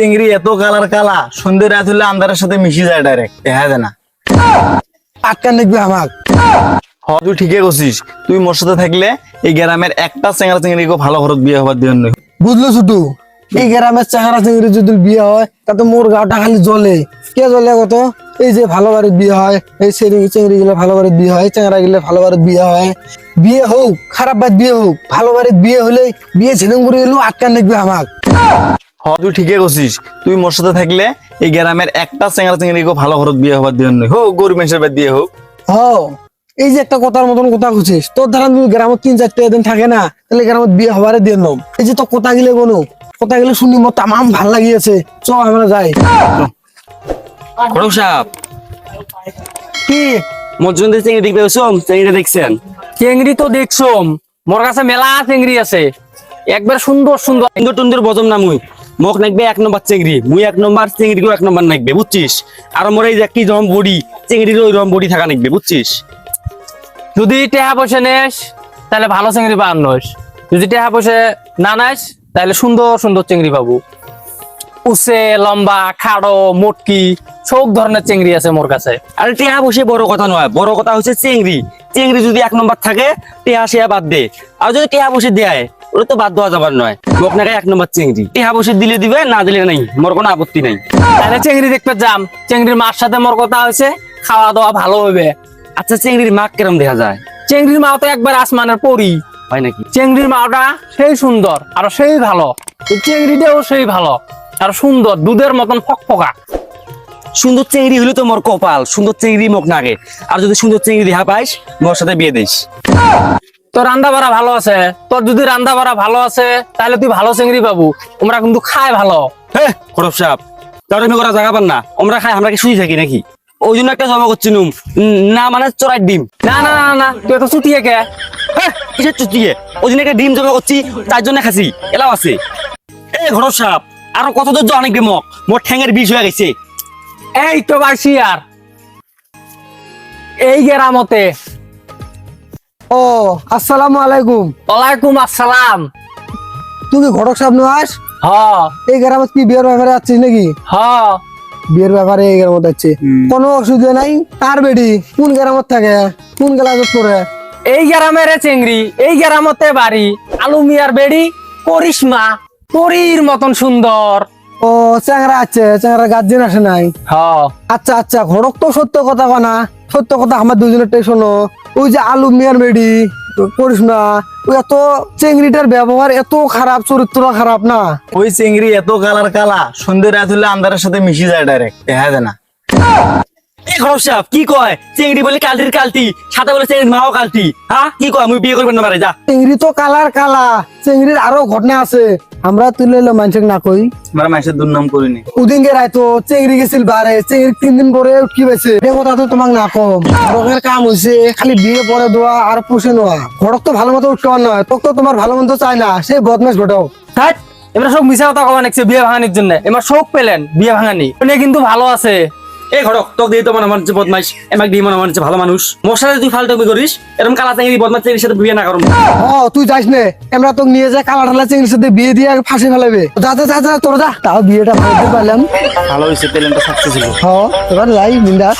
চিংড়ি এত কালার কালা সন্ধ্যে রাত হলে আন্ধারের সাথে মিশে যায় ডাইরেক্ট দেখা যায় না। আটকা নিকবে আমাক? হ তুই ঠিকই করছিস। তুই মোর সাথে থাকলে এই গ্রামের একটা চেঙ্গা চিংড়িকে ভালো ঘরত বিয়ে হবার দিয়ে নই। বুঝলো ছুটু? এই গ্রামের চাঙারা চিংড়ি যদি বিয়ে হয় তাতে মোর গাটা খালি জ্বলে। কে জ্বলে কত? এই যে ভালো বাড়ির বিয়ে হয় এই সেরি চিংড়ি গুলো ভালো বাড়ির বিয়ে হয় চাঙারা গেলে ভালো বাড়ির বিয়ে হয়। বিয়ে হোক খারাপ বাদ বিয়ে হোক ভালো বাড়ির বিয়ে হলে বিয়ে ছেলে করে এলো আটকা নিকবে আমাক। হ তুই ঠিকই করছিস তুই মোর সাথে থাকলে এই গ্রামের একটা চেঙ্গা চিংড়িকে ভালো ঘরত বিয়ে হবার দিয়ে হোক গরিব মানুষের বাদ দিয়ে হোক। হ এই যে একটা কথার মতন কথা খুঁজিস তোর দ্বারা তুমি গ্রামত তিন চারটে দিন থাকে না তাহলে গ্রামত বিয়ে হবারে দিয়ে নম এই যে তো কথা গেলে কোনো কথা গেলে শুনি মোর তামাম ভালো লাগিয়েছে। চ আমরা যাই। খড়ক সাহেব। কি? মজুমদার চিংড়ি দেখবে ওসম চিংড়িটা দেখছেন? চেংড়ি তো দেখছম। মোর কাছে মেলা চেংড়ি আছে। একবার সুন্দর সুন্দর সুন্দর টুন্দর বজম না মুই? মোক নাকবে এক নম্বর চিংড়ি, মুই এক নম্বর চিংড়ি এক নম্বর নাকবে বুঝছিস? আর মোর এই যে কি রকম বডি চিংড়ির ওই রকম বডি থাকা নাকবে বুঝছিস? যদি টেহা পয়সা নেস, তাহলে ভালো চিংড়ি পান নস যদি টেহা পয়সা না নেস তাহলে সুন্দর সুন্দর চিংড়ি পাবো। উসে লম্বা খাড়ো মোটকি সব ধরনের চিংড়ি আছে মোর কাছে। আর টেহা বসে বড় কথা নয় বড় কথা হচ্ছে চিংড়ি। চিংড়ি যদি এক নম্বর থাকে টেহা সেয়া বাদ দে। আর যদি টেহা বসে দেয় ওটা তো বাদ দেওয়া যাবার নয়। মোক নাকি এক নম্বর চিংড়ি। টেহা বসে দিলে দিবে না দিলে নাই। মোর কোনো আপত্তি নাই। তাহলে চিংড়ি দেখতে যাম। চিংড়ির মার সাথে মোর কথা হয়েছে খাওয়া দাওয়া ভালো হবে। আচ্ছা চিংড়ির মাক কেরম দেখা যায়? চিংড়ির মা তো একবার আসমানের পরি। হয় নাকি? চিংড়ির মাটা সেই সুন্দর আর সেই ভালো। চিংড়িটাও সেই ভালো আর সুন্দর দুধের মতন ফকফকা। সুন্দর চিংড়ি হলে তো মোর কপাল সুন্দর চিংড়ি মোক নাগে। আর যদি সুন্দর চিংড়ি দেখা পাইস মোর সাথে বিয়ে দিস। তোর রান্দা বাড়া ভালো আছে তোর যদি রান্দা বাড়া ভালো আছে তাহলে তুই ভালো চিংড়ি পাবো। তোমরা কিন্তু খায় ভালো। হ্যাঁ খরব সাহেব তাহলে তুমি করা জায়গা পান না আমরা খাই আমরা কি শুয়ে থাকি নাকি? ওই জন্য একটা জমা করছি নুম। না মানে চড়াই ডিম। না না না না তুই তো ছুটিয়ে কে? হ্যাঁ কিসের চুটিয়ে? ওই জন্য একটা ডিম জমা করছি তার জন্য খাসি এলাও আছে। এ ঘরব সাহেব আরও কত দূর অনেক মক মোর ঠ্যাঙের বিষ হয়ে গেছে। এই তো বাসি আর এই গেরামতে ও আসসালামু আলাইকুম। ওয়ালাইকুম আসসালাম। তুই কি ঘটক সাহেব আস হ। এই গ্রামত কি বিয়ের ব্যাপারে আছিস নাকি? হ। বিয়ের ব্যাপারে এই গ্রামত আছে। কোনো অসুবিধা নাই? তার বেডি কোন গ্রামত থাকে? কোন গ্লাসত পড়ে? এই গ্রামের চিংড়ি এই গ্রামতে বাড়ি। আলু মিয়ার বেড়ি করিশ্মা পরীর মতন সুন্দর। ও চ্যাংরা আছে চ্যাংরা গার্জেন আসে নাই। হ আচ্ছা আচ্ছা ঘরক তো সত্য কথা কনা সত্য কথা আমার দুজনের টাই শোনো। ওই যে আলু মিয়ার মেডি করিস না ওই এত চিংড়িটার ব্যবহার এত খারাপ চরিত্র খারাপ না? ওই চিংড়ি এত কালার কালা সন্ধ্যে রাত হলে আন্ধারের সাথে মিশে যায় ডাইরেক্ট দেখা যায় না। সাহেব কি কয়? চিংড়ি বলে কালটির কালটি বলে চিংড়ির মাও কালটি হ্যাঁ কি কয়? আমি বিয়ে করবেন না পারে যা। চেংড়ি তো কালার কালা চেংড়ির আরও ঘটনা আছে। আমরা তুলে এলো মানুষের না কই? আমরা মানুষের দুর্নাম করিনি। উদিন গে চেংড়ি গেছিল বারে চেংড়ি তিন দিন পরে কি হয়েছে? এ কথা তো তোমাক না কম। ঘটকের কাম হয়েছে খালি বিয়ে পরে দেওয়া আর পুষে নেওয়া। ঘটক তো ভালো মতো উঠতে নয় তোকে তো তোমার ভালো মন্দ চায় না সে বদমাস হ্যাঁ এবার সব মিশা কথা কবা নাকছে বিয়ে ভাঙানির জন্য। এবার শোক পেলেন বিয়ে ভাঙানি। কিন্তু ভালো আছে। এ ঘরক তোকে দিয়ে তো মনে আমার হচ্ছে বদমাইশ এমাক দিয়ে মনে আমার হচ্ছে ভালো মানুষ। মশারে সাথে তুই ফালতু করিস? এরকম কালা চিংড়ি বদমাস চিংড়ির সাথে বিয়ে না করম। ও তুই যাস নে। আমরা তোকে নিয়ে যাই কালা ঢালা চেংড়ির সাথে বিয়ে দিয়ে ফাঁসে ফেলাবে যা যা যা যা তোর যা। তাও বিয়েটা ভালো পারলাম। ভালো হয়েছে প্লেনটা সাকসেস হলো হ্যাঁ এবার লাই বিন্দাস